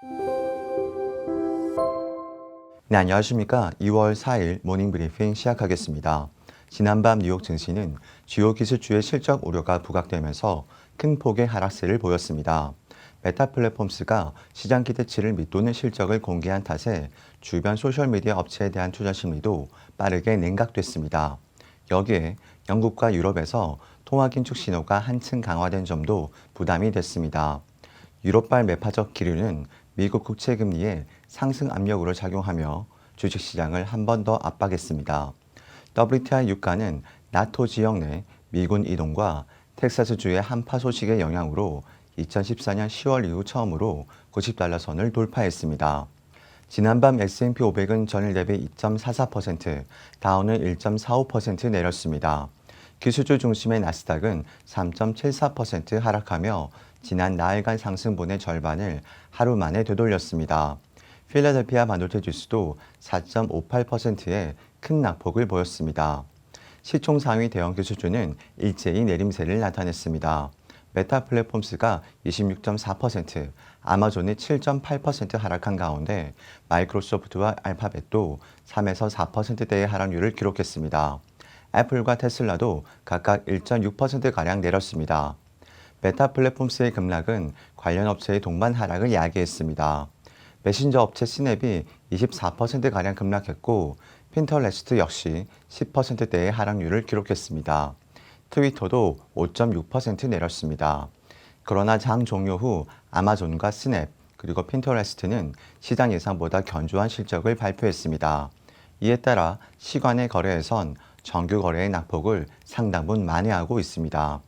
네, 안녕하십니까. 2월 4일 모닝 브리핑 시작하겠습니다. 지난밤 뉴욕 증시는 주요 기술주의 실적 우려가 부각되면서 큰 폭의 하락세를 보였습니다. 메타 플랫폼스가 시장 기대치를 밑도는 실적을 공개한 탓에 주변 소셜미디어 업체에 대한 투자 심리도 빠르게 냉각됐습니다. 여기에 영국과 유럽에서 통화 긴축 신호가 한층 강화된 점도 부담이 됐습니다. 유럽발 매파적 기류는 미국 국채 금리의 상승 압력으로 작용하며 주식 시장을 한 번 더 압박했습니다. WTI 유가는 나토 지역 내 미군 이동과 텍사스주의 한파 소식의 영향으로 2014년 10월 이후 처음으로 90달러 선을 돌파했습니다. 지난밤 S&P 500은 전일 대비 2.44%, 다우는 1.45% 내렸습니다. 기술주 중심의 나스닥은 3.74% 하락하며 지난 나흘간 상승분의 절반을 하루 만에 되돌렸습니다. 필라델피아 반도체 지수도 4.58%의 큰 낙폭을 보였습니다. 시총 상위 대형 기술주는 일제히 내림세를 나타냈습니다. 메타 플랫폼스가 26.4%, 아마존이 7.8% 하락한 가운데 마이크로소프트와 알파벳도 3에서 4%대의 하락률을 기록했습니다. 애플과 테슬라도 각각 1.6%가량 내렸습니다. 메타 플랫폼스의 급락은 관련 업체의 동반 하락을 야기했습니다. 메신저 업체 스냅이 24%가량 급락했고 핀터레스트 역시 10%대의 하락률을 기록했습니다. 트위터도 5.6% 내렸습니다. 그러나 장 종료 후 아마존과 스냅 그리고 핀터레스트는 시장 예상보다 견조한 실적을 발표했습니다. 이에 따라 시간의 거래에선 정규 거래의 낙폭을 상당분 만회하고 있습니다.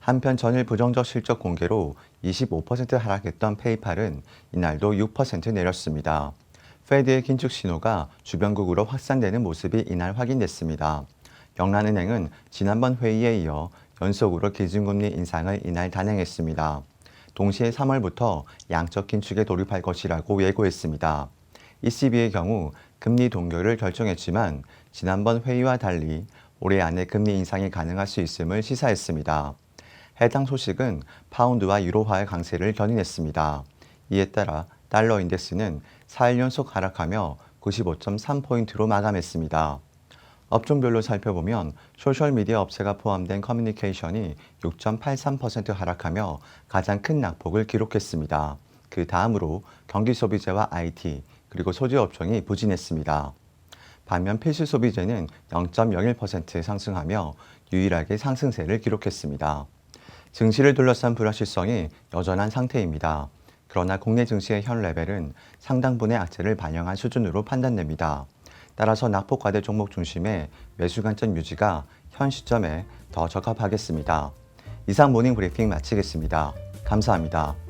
한편 전일 부정적 실적 공개로 25% 하락했던 페이팔은 이날도 6% 내렸습니다. 페드의 긴축 신호가 주변국으로 확산되는 모습이 이날 확인됐습니다. 영란은행은 지난번 회의에 이어 연속으로 기준금리 인상을 이날 단행했습니다. 동시에 3월부터 양적 긴축에 돌입할 것이라고 예고했습니다. ECB의 경우 금리 동결을 결정했지만 지난번 회의와 달리 올해 안에 금리 인상이 가능할 수 있음을 시사했습니다. 해당 소식은 파운드와 유로화의 강세를 견인했습니다. 이에 따라 달러 인덱스는 4일 연속 하락하며 95.3포인트로 마감했습니다. 업종별로 살펴보면 소셜미디어 업체가 포함된 커뮤니케이션이 6.83% 하락하며 가장 큰 낙폭을 기록했습니다. 그 다음으로 경기 소비재와 IT 그리고 소재 업종이 부진했습니다. 반면 필수 소비재는 0.01% 상승하며 유일하게 상승세를 기록했습니다. 증시를 둘러싼 불확실성이 여전한 상태입니다. 그러나 국내 증시의 현 레벨은 상당분의 악재를 반영한 수준으로 판단됩니다. 따라서 낙폭 과대 종목 중심의 매수 관점 유지가 현 시점에 더 적합하겠습니다. 이상 모닝 브리핑 마치겠습니다. 감사합니다.